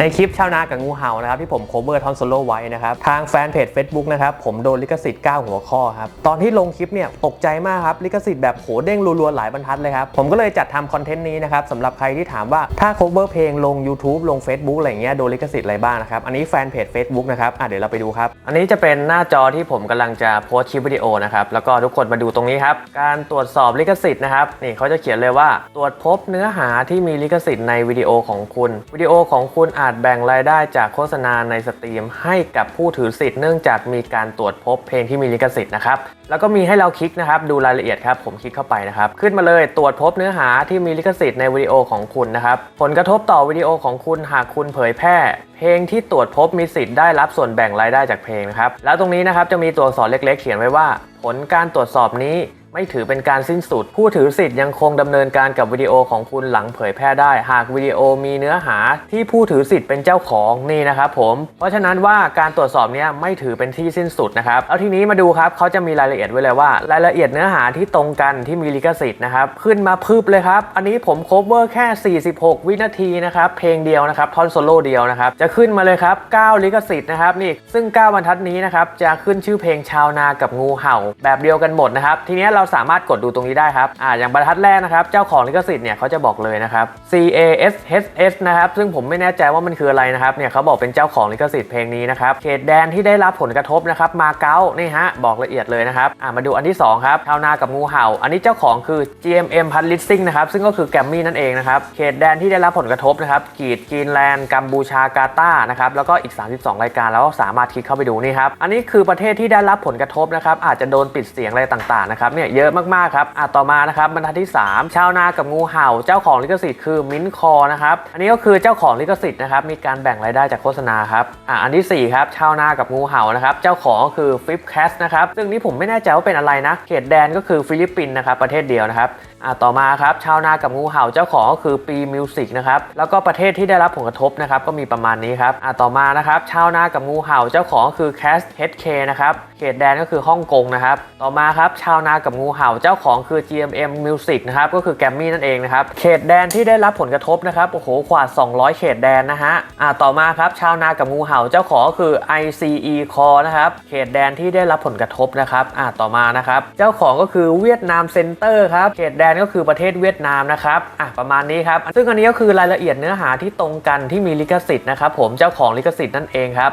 ในคลิปชาวนากับงูเห่านะครับที่ผมโคเวอร์ทอนโซโลไว้นะครับทางแฟนเพจ Facebook นะครับผมโดนลิขสิทธิ์ 9 หัวข้อครับตอนที่ลงคลิปเนี่ยตกใจมากครับลิขสิทธิ์แบบโหเด้งรัวๆหลายบรรทัดเลยครับผมก็เลยจัดทำคอนเทนต์นี้นะครับสำหรับใครที่ถามว่าถ้า cover เพลงลง YouTube ลง Facebook อะไรเงี้ยโดนลิขสิทธิ์อะไรบ้างนะครับอันนี้แฟนเพจ Facebook นะครับอะเดี๋ยวเราไปดูครับอันนี้จะเป็นหน้าจอที่ผมกำลังจะโพสต์คลิปวิดีโอนะครับแล้วก็ทุกคนมาดูตรงนี้ครับการตรวจสอบลิขสิทธิ์นะครับนี่เขาจะเขียนเลยว่าตรวจพบเนื้อหาที่มีลิขสิทธิ์ในวิดีโอของคุณวิดีโอของคุณอาจแบ่งรายได้จากโฆษณาในสตรีม ให้กับผู้ถือสิทธิ์เนื่องจากมีการตรวจพบเพลงที่มีลิขสิทธิ์นะครับแล้วก็มีให้เราคลิกนะครับดูรายละเอียดครับผมคลิกเข้าไปนะครับขึ้นมาเลยตรวจพบเนื้อหาที่มีลิขสิทธิ์ในวิดีโอของคุณนะครับผลกระทบต่อวิดีโอของคุณหากคุณเผยแพร่ เพลงที่ตรวจพบมีสิทธิ์ได้รับส่วนแบ่งรายได้จากเพลงนะครับแล้วตรงนี้นะครับจะมีตัวอักษรเล็ก ๆ เขียนไว้ว่า ผลการตรวจสอบนี้ ไม่ถือเป็นการสิ้นสุด ผู้ถือสิทธิ์ยังคงดำเนินการกับวิดีโอของคุณหลังเผยแพร่ได้ หากวิดีโอมีเนื้อหาที่ผู้ถือสิทธิ์เป็นเจ้าของนี่นะครับผม เพราะฉะนั้นว่าการตรวจสอบเนี้ยไม่ถือเป็นที่สิ้นสุดนะครับเอาทีนี้มาดูครับเขาจะมีรายละเอียดไว้เลยว่า รายละเอียดเนื้อหาที่ตรงกันที่มีลิขสิทธิ์นะครับขึ้นมาพึบเลยครับ อันนี้ผมโคเวอร์แค่ 46 วินาทีนะครับเพลงเดียวนะครับท่อนโซโล่เดียวนะครับจะขึ้นมาเลยครับ 9 ลิขสิทธิ์นะครับนี่ซึ่ง 9 บรรทัดนี้นะครับจะขึ้นชื่อเพลงชาวนากับงูเห่า แบบเดียวกันหมดนะครับทีนี้เราสามารถกดดูตรงนี้ได้ครับอ่าอย่างบรรทัดแรกนะครับ เจ้าของลิขสิทธิ์เนี่ยเขาจะบอกเลยนะครับ C A S H S นะครับซึ่งผมไม่แน่ใจว่ามันคืออะไรนะครับเนี่ยเขาบอกเป็นเจ้าของลิขสิทธิ์เพลงนี้นะครับเขตแดนที่ได้รับผลกระทบนะครับมาเก๊านี่ฮะบอกละเอียดเลยนะครับอ่ามาดูอันที่สองครับชาวนากับงูเห่า อันนี้เจ้าของคือ GMM p u b l i s h i n g นะครับซึ่งก็คือแกรมมี่นั่นเองนะครับเขตแดนที่ได้รับผลกระทบนะครับกีดกรีนแลนด์กัมพูชากาตาร์นะครับแล้วก็อีก 32 รายการแล้วก็สามารถคลิกเข้าไปดูนี่ครับอันนี้คือประเทศที่ได้รับผลกระทบนะครับอาจจะโดนปิดเสียงอะไรต่างๆนะครับเนี่ยเยอะมากๆครับอะต่อมานะครับบรรทัดที่ 3 ชาวนากับงูเห่า เจ้าของลิขสิทธิ์คือมิ้นคอนะครับอันนี้ก็คือเจ้าของลิขสิทธิ์นะครับมีการแบ่งรายได้จากโฆษณาครับอะอันที่สี่ครับชาวนากับงูเห่านะครับเจ้าของก็คือฟิปแคสนะครับซึ่งนี่ผมไม่แน่ใจว่าเป็นอะไรนะเขตแดนก็คือฟิลิปปินส์นะครับประเทศเดียวนะครับ อะต่อมาครับชาวนากับงูเห่าเจ้าของก็คือปีมิวสิกนะครับแล้วก็ประเทศที่ได้รับผลกระทบนะครับก็มีประมาณนี้ครับอะต่อมานะครับชาวนากับงูเห่าเจ้าของก็คือ Cast HK นะครับเขตแดนก็คือฮ่องกงนะครับต่อมาครับชาวนากับงูเห่าเจ้าของคือ GMM Music นะครับก็คือแกรมมี่นั่นเองนะครับเขตแดนที่ได้รับผลกระทบนะครับโอ้โหกว่า 200 เขตแดนนะฮะอะต่อมาครับชาวนากับงูเห่าเจ้าของก็คือ ICE Core นะครับเขตแดนที่ได้รับผลกระทบนะครับอะต่อมานะครับเจ้าของก็คือเวียดนามเซ็นเตอร์ครับเขตแดนก็คือประเทศเวียดนามนะครับอะประมาณนี้ครับ ซึ่งอันนี้ก็คือรายละเอียดเนื้อหาที่ตรงกันที่มีลิขสิทธิ์นะครับผมเจ้าของลิขสิทธิ์นั่นเองครับ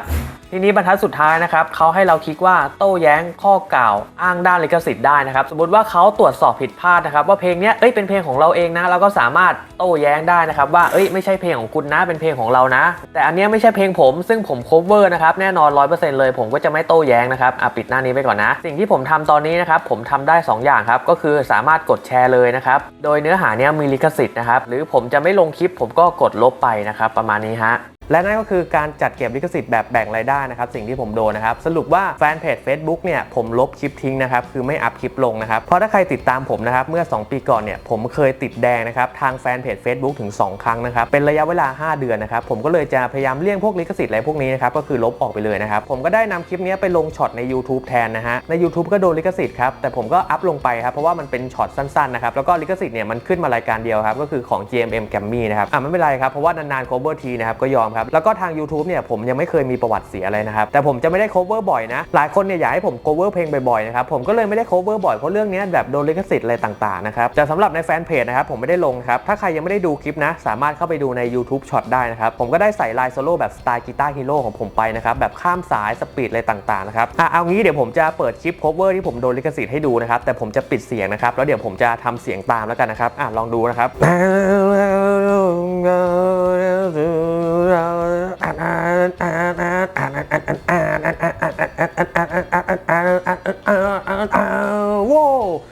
ทีนี้บรรทัดสุดท้ายนะครับเขาให้เราคลิกว่าโต้แย้งข้อกล่าว อ้างด้านลิขสิทธิ์ได้นะครับ สมมติว่าเขาตรวจสอบผิดพลาดนะครับ ว่าเพลงเนี้ยเอ้ยเป็นเพลงของเราเองนะเราก็สามารถโต้แย้งได้นะครับว่าเอ้ยไม่ใช่เพลงของคุณนะเป็นเพลงของเรานะ แต่อันเนี้ยไม่ใช่เพลงผม ซึ่งผม cover นะครับแน่นอน100%เลยผมก็จะไม่โต้แย้งนะครับอะปิดหน้านี้ไปก่อนนะ สิ่งที่ผมทำตอนนี้นะครับผมทำได้ 2 อย่างครับก็คือสามารถกดแชร์เลยนะครับโดยเนื้อหาเนี้ยมีลิขสิทธิ์นะครับหรือผมจะไม่ลงคลิปผมก็กดลบไปนะครับประมาณนี้ฮะ และนั่นก็คือการจัดเก็บลิขสิทธิ์แบบแบ่งรายได้นะครับสิ่งที่ผมโดนนะครับสรุปว่าแฟนเพจ Facebook เนี่ยผมลบคลิปทิ้งนะครับคือไม่อัพคลิปลงนะครับเพราะถ้าใครติดตามผมนะครับเมื่อ 2 ปีก่อนเนี่ยผมเคยติดแดงนะครับทางแฟนเพจ Facebook ถึง 2 ครั้งนะครับเป็นระยะเวลา 5 เดือนนะครับผมก็เลยจะพยายามเลี่ยงพวกลิขสิทธิ์อะไรพวกนี้นะครับก็คือลบออกไปเลยนะครับผมก็ได้นำคลิปนี้ไปลงช็อตใน YouTube แทนนะฮะใน YouTube ก็โดนลิขสิทธิ์ครับแต่ผมก็อัพลงไปครับเพราะว่ามันเป็นช็อตสั้นๆนะครับแล้วก็ลิขสิทธิ์เนี่ยมันขึ้นมารายการเดียวครับก็คือของ GMM g a m m y นะครับอะไม่เป็นไรครับเพราะว่านานๆ cover ทีนะครับก็ยอมครับ แล้วก็ทาง YouTube เนี่ยผมยังไม่เคยมีประวัติเสียอะไรนะครับ แต่ผมจะไม่ได้ cover บ่อยนะ หลายคนเนี่ยอยากให้ผม cover เพลงบ่อยๆนะครับ ผมก็เลยไม่ได้ cover บ่อยเพราะเรื่องนี้แบบโดนลิขสิทธิ์อะไรต่างๆนะครับ แต่สำหรับในแฟนเพจนะครับผมไม่ได้ลงครับ ถ้าใครยังไม่ได้ดูคลิปนะ สามารถเข้าไปดูใน YouTube ช็อตได้นะครับ ผมก็ได้ใส่ลายโซโล่แบบสไตล์กีตาร์ฮีโร่ของผมไปนะครับ แบบข้ามสายสปีดอะไรต่างๆนะครับอะเอางี้เดี๋ยวผมจะเปิดคลิป cover ที่ผมโดนลิขสิทธิ์ให้ดูนะครับ แต่ผมจะปิดเสียงนะครับ แล้วเดี๋ยวผมจะทำเสียงตามแล้วกันนะครับอะลองดูนะครับ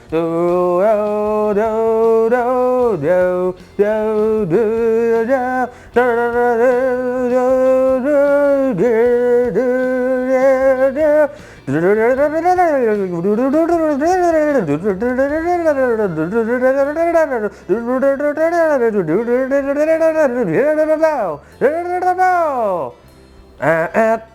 do do do do do do do do do do do do do do do do do do Uh, uh.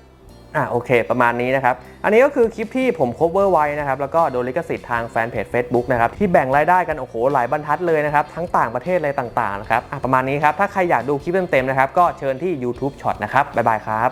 อะโอเค ประมาณนี้นะครับ อันนี้ก็คือคลิปที่ผม cover ไว้นะครับ แล้วก็โดนลิขสิทธิ์ทางแฟนเพจ Facebook นะครับ ที่แบ่งรายได้กัน โอ้โห หลายบรรทัดเลยนะครับ ทั้งต่างประเทศอะไรต่างๆนะครับอะประมาณนี้ครับ ถ้าใครอยากดูคลิปเต็มๆนะครับ ก็เชิญที่ YouTube Short นะครับ บ๊ายบายครับ